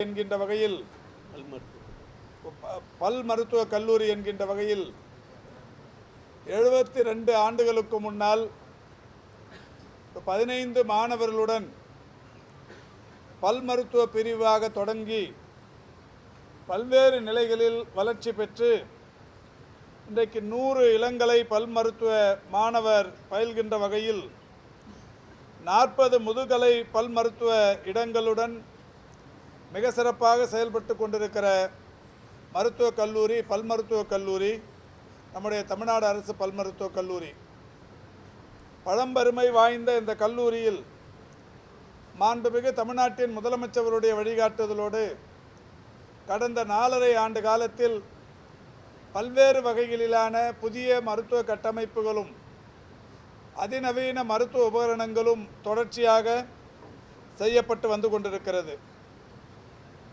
என்கின்ற வகையில் பல் மருத்துவ. கல்லூரி என்கின்ற வகையில் எழுபத்தி ரெண்டு ஆண்டுகளுக்கு முன்னால் பதினைந்து மாணவர்களுடன் பல் மருத்துவ பிரிவாக தொடங்கி பல்வேறு நிலைகளில் வளர்ச்சி பெற்று இன்றைக்கு நூறு இளங்கலை பல் மருத்துவ மாணவர் பயில்கின்ற வகையில் நாற்பது முதுகலை பல் மருத்துவ இடங்களுடன் மிக சிறப்பாக செயல்பட்டு கொண்டிருக்கிற மருத்துவக் கல்லூரி பல் மருத்துவக் கல்லூரி நம்முடைய தமிழ்நாடு அரசு பல் மருத்துவக் கல்லூரி. பழம்பெருமை வாய்ந்த இந்த கல்லூரியில் மாண்புமிகு தமிழ்நாட்டின் முதலமைச்சருடைய வழிகாட்டுதலோடு கடந்த நாலரை ஆண்டு காலத்தில் பல்வேறு வகைகளிலான புதிய மருத்துவ கட்டமைப்புகளும் அதிநவீன மருத்துவ உபகரணங்களும் தொடர்ச்சியாக செய்யப்பட்டு வந்து கொண்டிருக்கிறது.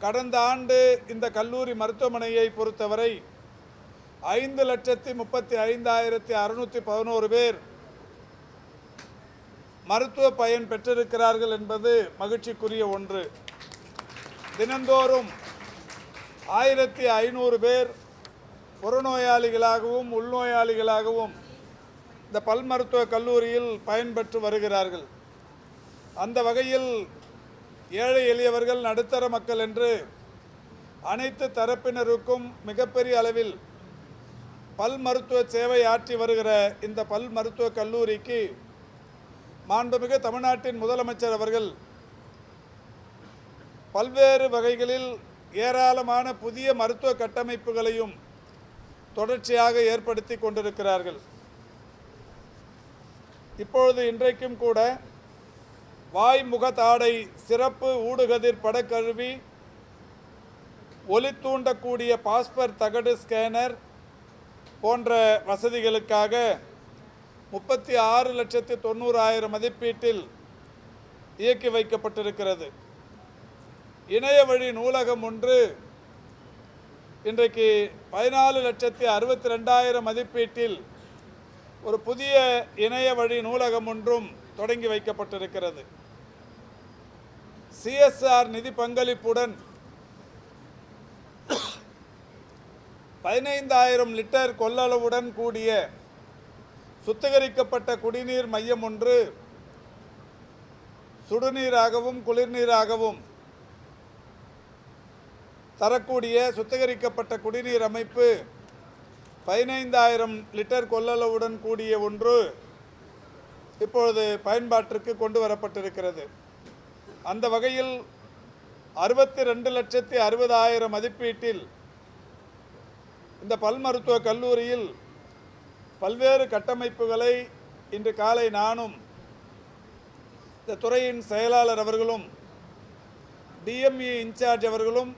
கடந்த ஆண்டு இந்த கல்லூரி மருத்துவமனையை பொறுத்தவரை ஐந்து லட்சத்தி முப்பத்தி ஐந்தாயிரத்தி அறுநூற்றி பதினோரு பேர் மருத்துவ பயன் பெற்றிருக்கிறார்கள் என்பது மகிழ்ச்சிக்குரிய ஒன்று. தினந்தோறும் ஆயிரத்தி ஐநூறு பேர் புறநோயாளிகளாகவும் உள்நோயாளிகளாகவும் இந்த பல் மருத்துவ கல்லூரியில் பயன்பெற்று வருகிறார்கள். அந்த வகையில் ஏழை எளியவர்கள் நடுத்தர மக்கள் என்று அனைத்து தரப்பினருக்கும் மிகப்பெரிய அளவில் பல் மருத்துவ சேவை ஆற்றி வருகிற இந்த பல் மருத்துவ கல்லூரிக்கு மாண்புமிகு தமிழ்நாட்டின் முதலமைச்சர் அவர்கள் பல்வேறு வகைகளில் ஏராளமான புதிய மருத்துவ கட்டமைப்புகளையும் தொடர்ச்சியாக ஏற்படுத்தி கொண்டிருக்கிறார்கள். இப்பொழுது இன்றைக்கும் கூட வாய் முகத்தாடை சிறப்பு ஊடுகதிர் படக்கருவி ஒளி தூண்டக்கூடிய பாஸ்பர் தகடு ஸ்கேனர் போன்ற வசதிகளுக்காக முப்பத்தி ஆறு லட்சத்து தொண்ணூறாயிரம் மதிப்பீட்டில் இயக்கி வைக்கப்பட்டிருக்கிறது. இணைய வழி நூலகம் ஒன்று இன்றைக்கு பதினாலு லட்சத்தி அறுபத்தி ரெண்டாயிரம் மதிப்பீட்டில் ஒரு புதிய இணைய வழி நூலகம் ஒன்றும் தொடங்கி வைக்கப்பட்டிருக்கிறது. சிஎஸ்ஆர் நிதி பங்களிப்புடன் பதினைந்தாயிரம் லிட்டர் கொள்ளளவுடன் கூடிய சுத்திகரிக்கப்பட்ட குடிநீர் மையம் ஒன்று சுடுநீராகவும் குளிர்நீராகவும் தரக்கூடிய சுத்திகரிக்கப்பட்ட குடிநீர் அமைப்பு பதினைந்தாயிரம் லிட்டர் கொள்ளளவுடன் கூடிய ஒன்று இப்பொழுது பயன்பாட்டிற்கு கொண்டு வரப்பட்டிருக்கிறது. அந்த வகையில் அறுபத்தி ரெண்டு லட்சத்தி அறுபதாயிரம் மதிப்பீட்டில் இந்த பல் மருத்துவ கல்லூரியில் பல்வேறு கட்டமைப்புகளை இன்று காலை நானும் இந்த துறையின் செயலாளர் அவர்களும் டிஎம்இ இன்சார்ஜ் அவர்களும்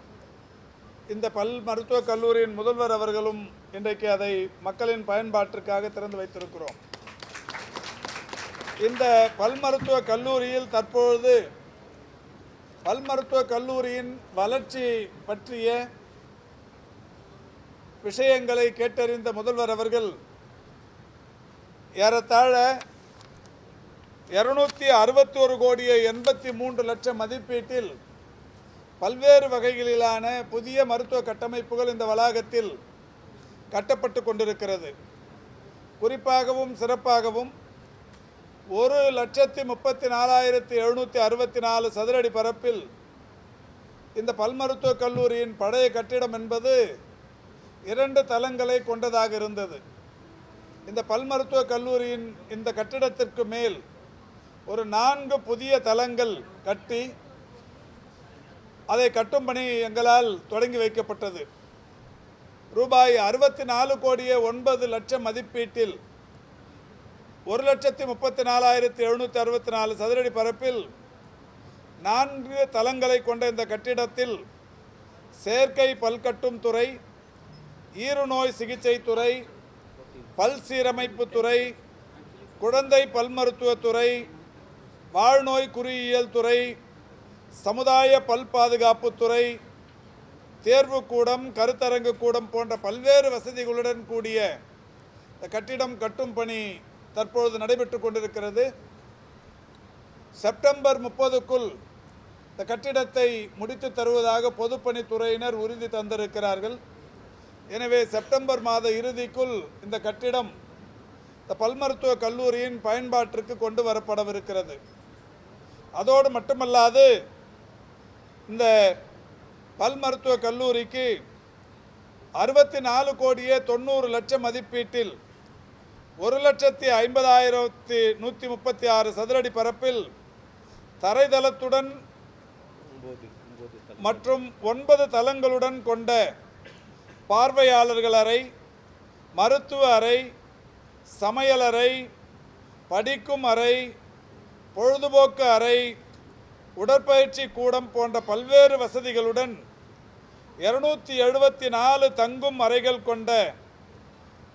இந்த பல் மருத்துவக் கல்லூரியின் முதல்வர் அவர்களும் இன்றைக்கு அதை மக்களின் பயன்பாட்டிற்காக திறந்து வைத்திருக்கிறோம். இந்த பல் மருத்துவக் கல்லூரியில் தற்பொழுது பல் மருத்துவ கல்லூரியின் வளர்ச்சி பற்றிய விஷயங்களை கேட்டறிந்த முதல்வர் அவர்கள் ஏறத்தாழ இருநூத்தி அறுபத்தி ஒரு கோடியே எண்பத்தி மூன்று லட்சம் மதிப்பீட்டில் பல்வேறு வகைகளிலான புதிய மருத்துவ கட்டமைப்புகள் இந்த வளாகத்தில் கட்டப்பட்டு கொண்டிருக்கிறது. குறிப்பாகவும் சிறப்பாகவும் ஒரு லட்சத்தி முப்பத்தி நாலாயிரத்தி எழுநூற்றி அறுபத்தி நாலு சதுரடி பரப்பில் இந்த பல் மருத்துவக் கல்லூரியின் பழைய கட்டிடம் என்பது இரண்டு தளங்களை கொண்டதாக இருந்தது. இந்த பல் மருத்துவக் கல்லூரியின் இந்த கட்டிடத்திற்கு மேல் ஒரு நான்கு புதிய தளங்கள் கட்டி அதை கட்டும் பணி எங்களால் தொடங்கி வைக்கப்பட்டது. ரூபாய் அறுபத்தி நாலு கோடியே ஒன்பது லட்சம் மதிப்பீட்டில் ஒரு லட்சத்தி முப்பத்தி நாலாயிரத்தி எழுநூற்றி அறுபத்தி நாலு சதுரடி பரப்பில் நான்கு தளங்களை கொண்ட இந்த கட்டிடத்தில் செயற்கை பல்கட்டும் துறை ஈறுநோய் சிகிச்சை துறை பல் சீரமைப்பு துறை குழந்தை பல் மருத்துவத்துறை வாழ்நோய் குறியியல் துறை சமுதாய பல் பாதுகாப்பு துறை தேர்வுக்கூடம் கருத்தரங்கு கூடம் போன்ற பல்வேறு வசதிகளுடன் கூடிய இந்த கட்டிடம் கட்டும் பணி தற்பொழுது நடைபெற்று கொண்டிருக்கிறது. செப்டம்பர் முப்பதுக்குள் இந்த கட்டிடத்தை முடித்து தருவதாக பொதுப்பணித்துறையினர் உறுதி தந்திருக்கிறார்கள். எனவே செப்டம்பர் மாத இறுதிக்குள் இந்த கட்டிடம் இந்த பல்மருத்துவ கல்லூரியின் பயன்பாட்டிற்கு கொண்டு வரப்படவிருக்கிறது. அதோடு மட்டுமல்லாது இந்த பல் மருத்துவ கல்லூரிக்கு அறுபத்தி நாலு கோடியே தொண்ணூறு லட்சம் மதிப்பீட்டில் ஒரு லட்சத்தி ஐம்பதாயிரத்தி நூற்றி முப்பத்தி ஆறு சதுரடி பரப்பில் தரைதளத்துடன் மற்றும் ஒன்பது தளங்களுடன் கொண்ட பார்வையாளர்கள் அறை மருத்துவ அறை சமையலறை படிக்கும் அறை பொழுதுபோக்கு அறை உடற்பயிற்சி கூடம் போன்ற பல்வேறு வசதிகளுடன் இருநூற்றி எழுபத்தி நாலு தங்கும் அறைகள் கொண்ட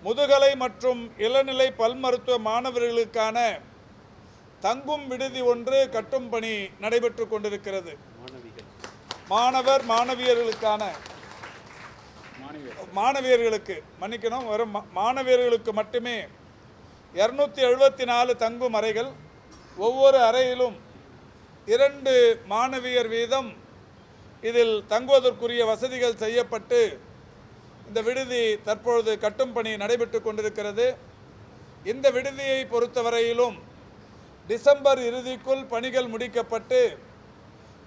முதுகலை மற்றும் இளநிலை பல் மருத்துவ மாணவர்களுக்கான தங்கும் விடுதி ஒன்று கட்டும் பணி நடைபெற்று கொண்டிருக்கிறது. மாணவர் மாணவியர்களுக்கான மாணவியர்களுக்கு மன்னிக்கணும். வெறும் மா- மாணவியர்களுக்கு மட்டுமே இரநூத்தி எழுபத்தி நாலு தங்கும் அறைகள் ஒவ்வொரு அறையிலும் இரண்டு மாணவியர் வீதம் இதில் தங்குவதற்குரிய வசதிகள் செய்யப்பட்டு இந்த விடுதி தற்பொழுது கட்டும் பணி நடைபெற்று கொண்டிருக்கிறது. இந்த விடுதியை பொறுத்தவரையிலும் டிசம்பர் இறுதிக்குள் பணிகள் முடிக்கப்பட்டு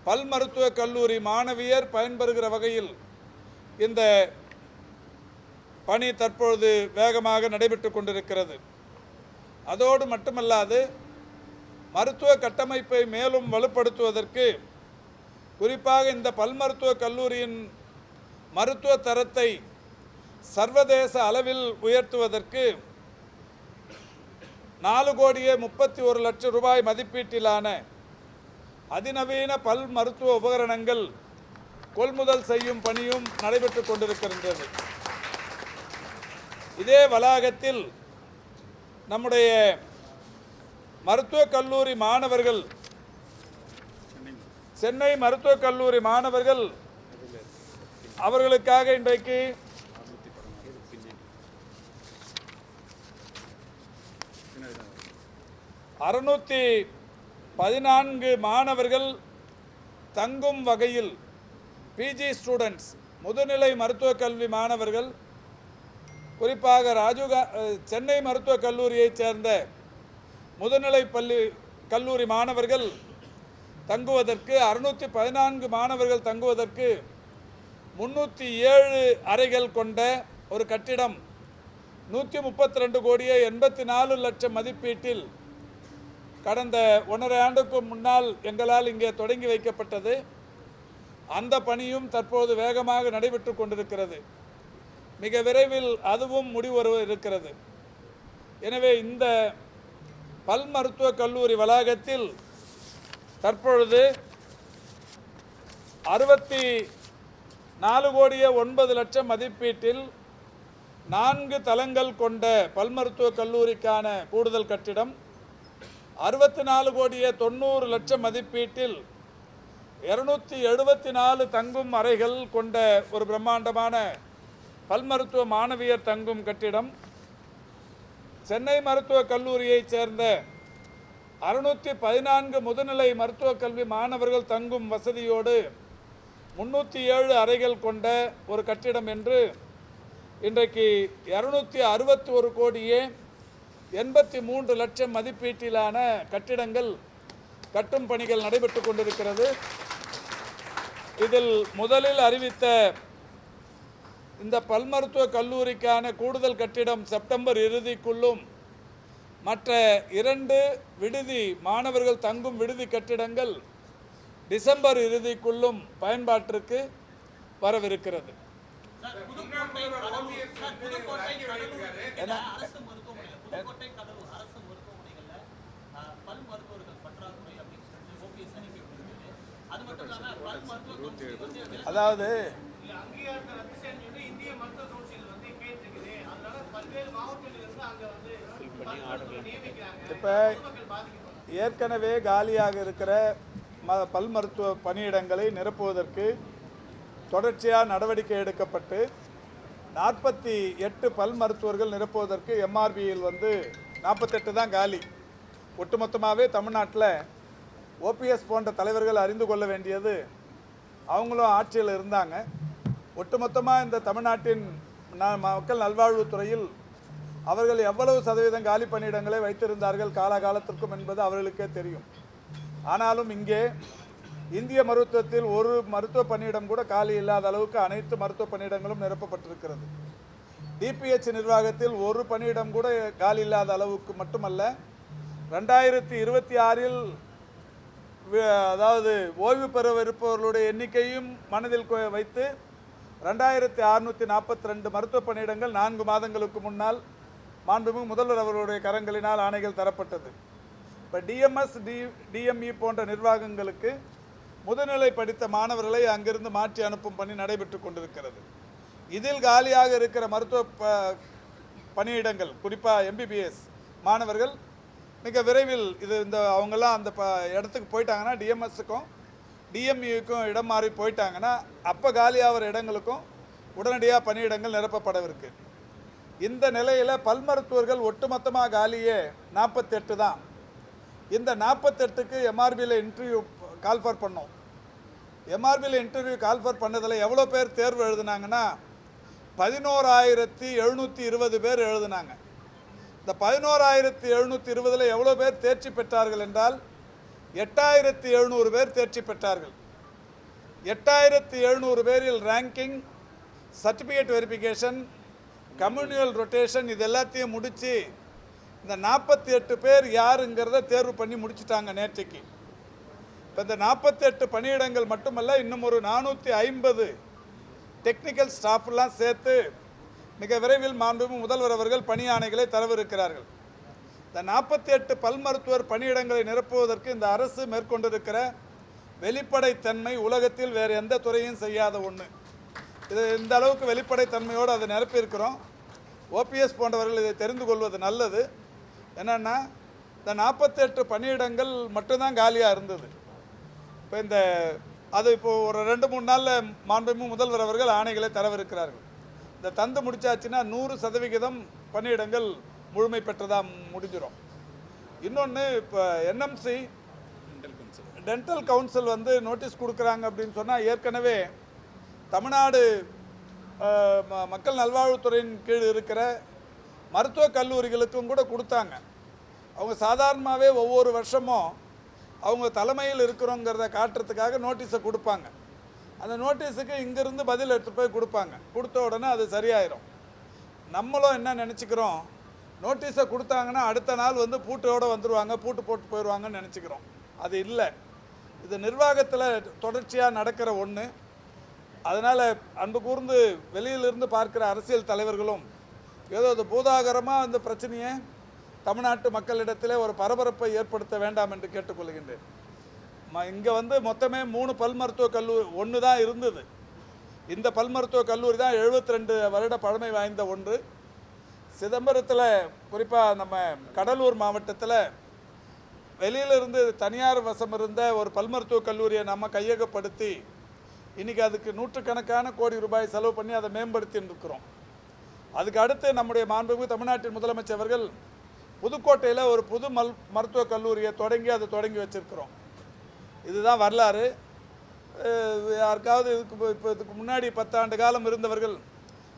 பல் மருத்துவக் கல்லூரி மாணவியர் பயன்பெறுகிற வகையில் இந்த பணி தற்பொழுது வேகமாக நடைபெற்று கொண்டிருக்கிறது. அதோடு மட்டுமல்லாது மருத்துவ கட்டமைப்பை மேலும் வலுப்படுத்துவதற்கு குறிப்பாக இந்த பல் மருத்துவக் கல்லூரியின் மருத்துவ தரத்தை சர்வதேச அளவில் உயர்த்துவதற்கு நாலு கோடியே முப்பத்தி ஒரு லட்சம் ரூபாய் மதிப்பீட்டிலான அதிநவீன பல் மருத்துவ உபகரணங்கள் கொள்முதல் செய்யும் பணியும் நடைபெற்று கொண்டிருக்கின்றது. இதே வளாகத்தில் நம்முடைய மருத்துவக் கல்லூரி மாணவர்கள் சென்னை மருத்துவக் கல்லூரி மாணவர்கள் அவர்களுக்காக இன்றைக்கு அறுநூற்றி பதினான்கு மாணவர்கள் தங்கும் வகையில் பிஜி ஸ்டூடெண்ட்ஸ் முதுநிலை மருத்துவக் கல்வி மாணவர்கள் குறிப்பாக ராஜீவ்கா சென்னை மருத்துவக் கல்லூரியைச் சேர்ந்த முதுநிலை பள்ளி கல்லூரி மாணவர்கள் தங்குவதற்கு அறுநூற்றி பதினான்கு மாணவர்கள் தங்குவதற்கு முன்னூற்றி ஏழு அறைகள் கொண்ட ஒரு கட்டிடம் நூற்றி முப்பத்தி ரெண்டு கோடியே எண்பத்தி நாலு லட்சம் மதிப்பீட்டில் கடந்த ஒன்றரை ஆண்டுக்கு முன்னால் எங்களால் இங்கே தொடங்கி வைக்கப்பட்டது. அந்த பணியும் தற்போது வேகமாக நடைபெற்று கொண்டிருக்கிறது. மிக விரைவில் அதுவும் முடிவர இருக்கிறது. எனவே இந்த பல் மருத்துவக் கல்லூரி வளாகத்தில் தற்பொழுது அறுபத்தி நாலு கோடியே ஒன்பது லட்சம் மதிப்பீட்டில் நான்கு தளங்கள் கொண்ட பல் மருத்துவக் கல்லூரிக்கான கூடுதல் கட்டிடம் அறுபத்தி நாலு கோடியே தொண்ணூறு லட்சம் மதிப்பீட்டில் இருநூத்தி எழுபத்தி நாலு தங்கும் அறைகள் கொண்ட ஒரு பிரம்மாண்டமான பல் மருத்துவ மாணவியர் தங்கும் கட்டிடம். சென்னை மருத்துவக் கல்லூரியைச் சேர்ந்த அறுநூற்றி பதினான்கு முதுநிலை மருத்துவக் கல்வி மாணவர்கள் தங்கும் வசதியோடு முன்னூற்றி ஏழு அறைகள் கொண்ட ஒரு கட்டிடம் என்று இன்றைக்கு இரநூத்தி அறுபத்தி ஒரு கோடியே எண்பத்தி மூன்று லட்சம் மதிப்பீட்டிலான கட்டிடங்கள் கட்டும் பணிகள் நடைபெற்று கொண்டிருக்கிறது. இதில் முதலில் அறிவித்த இந்த பல் மருத்துவக் கல்லூரிக்கான கூடுதல் கட்டிடம் செப்டம்பர் இறுதிக்குள்ளும் மற்ற இரண்டு விடுதி மாணவர்கள் தங்கும் விடுதி கட்டிடங்கள் டிசம்பர் இறுதிக்குள்ளும் பயன்பாட்டிற்கு வரவிருக்கிறது. புதுக்கோட்டை கடலூர் அரசு மருத்துவமனைகள்ல பல் மருத்துவர்கள் பற்றாக்குறை அப்படின்னு சொல்லிட்டு ஓபிஎஸ் அறிக்கை விட்டிருக்கு அது மட்டும் இல்லாம பல் மருத்துவ அதாவது இல்ல, அங்கீகாரத்தை ரத்து செய்யணும்னு சொல்லி இந்திய மருத்துவ கவுன்சில் வந்து கேட்டிருக்குது. அதனால பல்வேறு மாவட்டங்களிலிருந்து அங்க வந்து மருத்துவர்களை நியமிக்கிறாங்க. இப்போ ஏற்கனவே காலியாக இருக்கிற ம பல் மருத்துவ பணியிடங்களை நிரப்புவதற்கு தொடர்ச்சியாக நடவடிக்கை எடுக்கப்பட்டு நாற்பத்தி எட்டு பல் மருத்துவர்கள் நிரப்புவதற்கு எம்ஆர்பியில் வந்து நாற்பத்தெட்டு தான் காலி. ஒட்டுமொத்தமாகவே தமிழ்நாட்டில் ஓபிஎஸ் போன்ற தலைவர்கள் அறிந்து கொள்ள வேண்டியது அவங்களும் ஆட்சியில் இருந்தாங்க. ஒட்டுமொத்தமாக இந்த தமிழ்நாட்டின் மக்கள் நல்வாழ்வுத்துறையில் அவர்கள் எவ்வளவு சதவீதம் காலி பணியிடங்களை வைத்திருந்தார்கள் காலகாலத்திற்கும் என்பது அவர்களுக்கே தெரியும். ஆனாலும் இங்கே இந்திய மருத்துவத்தில் ஒரு மருத்துவ பணியிடம் கூட காலி இல்லாத அளவுக்கு அனைத்து மருத்துவ பணியிடங்களும் நிரப்பப்பட்டிருக்கிறது. டிபிஹெச் நிர்வாகத்தில் ஒரு பணியிடம் கூட காலி இல்லாத அளவுக்கு மட்டுமல்ல ரெண்டாயிரத்தி இருபத்தி ஆறில் அதாவது ஓய்வு பெறவிருப்பவர்களுடைய எண்ணிக்கையும் மனதில் வைத்து ரெண்டாயிரத்தி அறுநூற்றி நாற்பத்தி ரெண்டு மருத்துவ பணியிடங்கள் நான்கு மாதங்களுக்கு முன்னால் மாண்புமிகு முதல்வர் அவர்களுடைய கரங்களினால் ஆணைகள் தரப்பட்டது. இப்போ டிஎம்எஸ் டி டிஎம்இ போன்ற நிர்வாகங்களுக்கு முதுநிலை படித்த மாணவர்களை அங்கிருந்து மாற்றி அனுப்பும் பணி நடைபெற்று கொண்டிருக்கிறது. இதில் காலியாக இருக்கிற மருத்துவ ப பணியிடங்கள் குறிப்பாக எம்பிபிஎஸ் மாணவர்கள் மிக விரைவில் இது இந்த அவங்கெல்லாம் அந்த ப இடத்துக்கு போயிட்டாங்கன்னா டிஎம்எஸுக்கும் டிஎம்இக்கும் இடம் மாறி போயிட்டாங்கன்னா அப்போ காலியாகிற இடங்களுக்கும் உடனடியாக பணியிடங்கள் நிரப்பப்படவிருக்கு. இந்த நிலையில் பல் மருத்துவர்கள் ஒட்டுமொத்தமாக காலியே நாற்பத்தெட்டு தான். இந்த நாற்பத்தெட்டுக்கு எம்ஆர்பியில் இன்டர்வியூ கால்ஃபர் பண்ணோம். எம்ஆர்பியில் இன்டர்வியூ கால்ஃபர் பண்ணதில் எவ்வளோ பேர் தேர்வு எழுதுனாங்கன்னா பதினோராயிரத்தி எழுநூற்றி இருபது பேர் எழுதுனாங்க. இந்த பதினோராயிரத்தி எழுநூற்றி இருபதில் எவ்வளோ பேர் தேர்ச்சி பெற்றார்கள் என்றால் எட்டாயிரத்தி எழுநூறு பேர் தேர்ச்சி பெற்றார்கள். எட்டாயிரத்தி எழுநூறு பேரில் ranking certificate verification communal rotation இது எல்லாத்தையும் முடித்து இந்த நாற்பத்தி எட்டு பேர் யாருங்கிறத தேர்வு பண்ணி முடிச்சிட்டாங்க நேற்றைக்கு. இந்த நாற்பத்தெட்டு பணியிடங்கள் மட்டுமல்ல இன்னும் ஒரு நானூற்றி ஐம்பது டெக்னிக்கல் ஸ்டாஃப்லாம் சேர்த்து மிக விரைவில் மாண்புமிகு முதல்வர் அவர்கள் பணி ஆணைகளை தரவிருக்கிறார்கள். இந்த நாற்பத்தி எட்டு பல் மருத்துவர் பணியிடங்களை நிரப்புவதற்கு இந்த அரசு மேற்கொண்டிருக்கிற வெளிப்படைத்தன்மை உலகத்தில் வேறு எந்த துறையும் செய்யாத ஒன்று இது இந்த அளவுக்கு வெளிப்படைத்தன்மையோடு அதை நிரப்பியிருக்கிறோம். ஓபிஎஸ் போன்றவர்கள் இதை தெரிந்து கொள்வது நல்லது. என்னென்னா இந்த நாற்பத்தெட்டு பணியிடங்கள் மட்டும்தான் காலியாக இருந்தது. இப்போ இந்த அது இப்போது ஒரு ரெண்டு மூணு நாளில் மாண்புமிகு முதல்வர் அவர்கள் ஆணைகளை தரவிருக்கிறார்கள். இந்த தந்து முடிச்சாச்சுன்னா நூறு சதவிகிதம் பணியிடங்கள் முழுமை பெற்றதாக முடிஞ்சிடும் இன்னொன்று இப்போ என்எம்சி டென்டல் கவுன்சில் வந்து நோட்டீஸ் கொடுக்குறாங்க அப்படின்னு சொன்னால் ஏற்கனவே தமிழ்நாடு ம- மக்கள் நல்வாழ்வுத்துறையின் கீழ் இருக்கிற மருத்துவக் கல்லூரிகளுக்கும் கூட கொடுத்தாங்க. அவங்க சாதாரணமாகவே ஒவ்வொரு வருஷமும் அவங்க தலைமையில் இருக்கிறோங்கிறத காட்டுறதுக்காக நோட்டீஸை கொடுப்பாங்க. அந்த நோட்டீஸுக்கு இங்கேருந்து பதில் எடுத்துகிட்டு போய் கொடுப்பாங்க. கொடுத்த உடனே அது சரியாயிரும். நம்மளும் என்ன நினச்சிக்கிறோம்? நோட்டீஸை கொடுத்தாங்கன்னா அடுத்த நாள் வந்து பூட்டோடு வந்துடுவாங்க பூட்டு போட்டு போயிடுவாங்கன்னு நினச்சிக்கிறோம். அது இல்லை. இது நிர்வாகத்தில் தொடர்ச்சியாக நடக்கிற ஒன்று அதனால் அன்பு கூர்ந்து வெளியிலிருந்து பார்க்கிற அரசியல் தலைவர்களும் ஏதோ அது பூதாகரமாக அந்த பிரச்சனையை தமிழ்நாட்டு மக்களிடத்திலே ஒரு பரபரப்பை ஏற்படுத்த வேண்டாம் என்று கேட்டுக்கொள்கின்றேன். இங்கே வந்து மொத்தமே மூணு பல் மருத்துவக் கல்லூரி ஒன்று தான் இருந்தது. இந்த பல் மருத்துவக் கல்லூரி தான் 72 வருட பழமை வாய்ந்த ஒன்று. சிதம்பரத்தில் குறிப்பாக நம்ம கடலூர் மாவட்டத்தில் வெளியிலிருந்து தனியார் வசம் இருந்த ஒரு பல் மருத்துவக் கல்லூரியை நம்ம கையகப்படுத்தி இன்றைக்கி அதுக்கு நூற்றுக்கணக்கான கோடி ரூபாய் செலவு பண்ணி அதை மேம்படுத்தின்னு இருக்கிறோம் அதுக்கு அடுத்து நம்முடைய மாண்புமிகு தமிழ்நாட்டின் முதலமைச்சர் அவர்கள் புதுக்கோட்டையில் ஒரு புது மல் மருத்துவக் கல்லூரியை தொடங்கி அதை தொடங்கி வச்சிருக்கிறோம். இதுதான் வரலாறு. யாருக்காவது இதுக்கு இப்போ- இதுக்கு முன்னாடி பத்தாண்டு காலம் இருந்தவர்கள்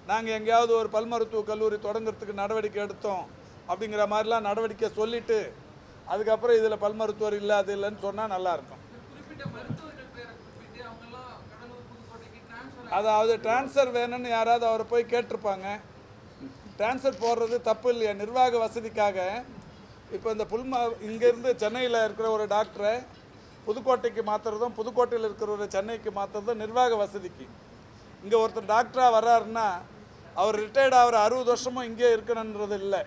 நாங்கள் எங்கேயாவது ஒரு பல் மருத்துவக் கல்லூரி தொடங்குறதுக்கு நடவடிக்கை எடுத்தோம் அப்படிங்கிற மாதிரிலாம் நடவடிக்கை சொல்லிட்டு அதுக்கப்புறம் இதில் பல் மருத்துவர் இல்லை அது இல்லைன்னு சொன்னால் நல்லாயிருக்கும் அதாவது டிரான்ஸ்ஃபர் வேணும்னு யாராவது அவரை போய் கேட்டிருப்பாங்க. டிரான்ஸ்ஃபர் போடுறது தப்பு இல்லையா நிர்வாக வசதிக்காக. இப்போ இந்த புல்மா இங்கேருந்து சென்னையில் இருக்கிற ஒரு டாக்டரை புதுக்கோட்டைக்கு மாற்றுறதும் புதுக்கோட்டையில் இருக்கிறவரை சென்னைக்கு மாற்றுறதும் நிர்வாக வசதிக்கு. இங்கே ஒருத்தர் டாக்டராக வர்றாருன்னா அவர் ரிட்டையர்ட் ஆகிற அறுபது வருஷமும் இங்கே இருக்கணுன்றது இல்லை.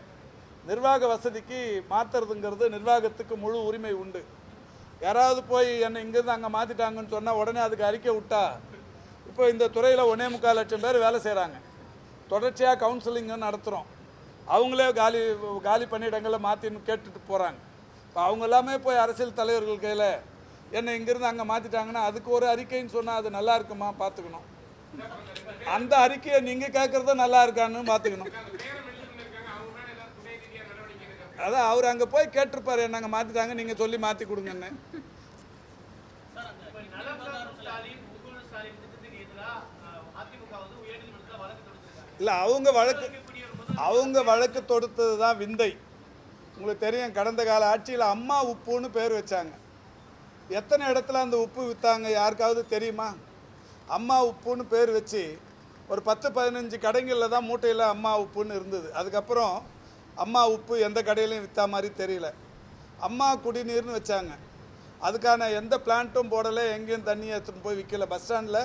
நிர்வாக வசதிக்கு மாற்றுறதுங்கிறது நிர்வாகத்துக்கு முழு உரிமை உண்டு. யாராவது போய் என்னை இங்கேருந்து அங்கே மாற்றிட்டாங்கன்னு சொன்னால் உடனே அதுக்கு அறிக்கை விட்டா இப்போ இந்த துறையில் ஒன்றே முக்கால் லட்சம் பேர் வேலை செய்கிறாங்க தொடர்ச்சியாக கவுன்சிலிங்கும் நடத்துகிறோம் அவங்களே காலி காலி பணியிடங்களை மாற்றின்னு கேட்டுட்டு போகிறாங்க இப்போ அவங்க எல்லாமே போய் அரசியல் தலைவர்கள் கையில் என்னை இங்கேருந்து அங்கே மாற்றிட்டாங்கன்னா அதுக்கு ஒரு அறிக்கைன்னு சொன்னால் அது நல்லா இருக்குமா பார்த்துக்கணும் அந்த அறிக்கையை நீங்கள் கேட்குறத நல்லா இருக்கான்னு பார்த்துக்கணும் அதான் அவர் அங்கே போய் கேட்டிருப்பாரு என்னங்க மாற்றிட்டாங்க நீங்கள் சொல்லி மாற்றி கொடுங்கன்னு ஸ்டாலின் முகுல் ஸ்டாலின் திட்டத்துக்கு எதிராக அதிமுக வந்து உயர்நீதிமன்றத்தில் வழக்கு தொடுத்திருக்காங்க இல்லை அவங்க வழக்கு அவங்க வழக்கு தொடுத்தது தான் விந்தை. உங்களுக்கு தெரியும் கடந்த கால ஆட்சியில் அம்மா உப்புன்னு பேர் வச்சாங்க. எத்தனை இடத்துல அந்த உப்பு விற்றாங்க யாருக்காவது தெரியுமா? அம்மா உப்புன்னு பேர் வச்சு ஒரு பத்து பதினஞ்சு கடைகளில் தான் மூட்டையில் அம்மா உப்புன்னு இருந்தது. அதுக்கப்புறம் அம்மா உப்பு எந்த கடையிலையும் விற்றா மாதிரி தெரியல. அம்மா குடிநீர்னு வச்சாங்க. அதுக்கான எந்த பிளான்ட்டும் போடலை எங்கேயும் தண்ணியை எடுத்துன்னு போய் விற்கல பஸ் ஸ்டாண்டில்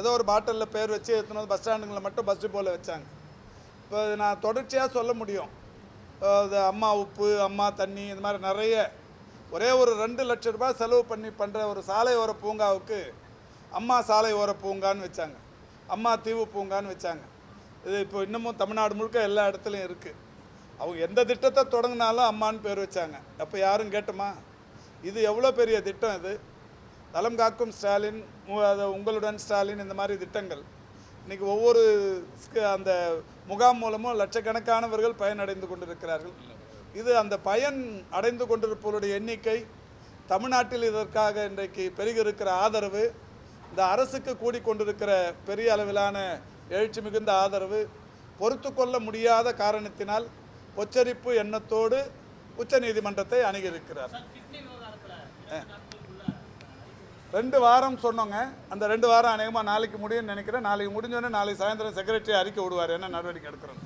ஏதோ ஒரு பாட்டிலில் பேர் வச்சு எடுத்துன்னு பஸ் ஸ்டாண்டுங்களில் மட்டும் பஸ் டிப்போவில் வச்சாங்க. இப்போ நான் தொடர்ச்சியாக சொல்ல முடியும். அது இது அம்மா உப்பு அம்மா தண்ணி இந்த மாதிரி நிறைய ஒரே ஒரு ரெண்டு லட்ச ரூபாய் செலவு பண்ணி பண்ணுற ஒரு சாலை ஓர பூங்காவுக்கு அம்மா சாலை ஓர பூங்கான்னு வச்சாங்க. அம்மா தீவு பூங்கான்னு வச்சாங்க. இது இப்போ இன்னமும் தமிழ்நாடு முழுக்க எல்லா இடத்துலையும் இருக்குது அவங்க எந்த திட்டத்தை தொடங்கினாலும் அம்மான்னு பேர் வச்சாங்க. அப்போ யாரும் கேட்டுமா? இது எவ்வளோ பெரிய திட்டம் இது? நலம் காக்கும் ஸ்டாலின் உங்களுடன் ஸ்டாலின் இந்த மாதிரி திட்டங்கள். இன்னைக்கு ஒவ்வொரு அந்த முகாம் மூலமும் லட்சக்கணக்கானவர்கள் பயனடைந்து கொண்டிருக்கிறார்கள். இது அந்த பயன் அடைந்து கொண்டிருப்பவருடைய எண்ணிக்கை தமிழ்நாட்டில் இதற்காக இன்றைக்கு பெருகிருக்கிற ஆதரவு இந்த அரசுக்கு கூடிக்கொண்டிருக்கிற பெரிய அளவிலான எழுச்சி மிகுந்த ஆதரவு பொறுத்து கொள்ள முடியாத காரணத்தினால் பொச்சரிப்பு எண்ணத்தோடு உச்சநீதிமன்றத்தை அணுகியிருக்கிறார். ரெண்டு வாரம் சொன்னோங்க. அந்த ரெண்டு வாரம் அநேகமாக நாளைக்கு முடியும்னு நினைக்கிறேன். நாளைக்கு முடிஞ்சோடனே நாளைக்கு சாயந்தரம் செக்ரட்டரி அறிக்கை விடுவார். என்ன நடவடிக்கை எடுக்கிறோம்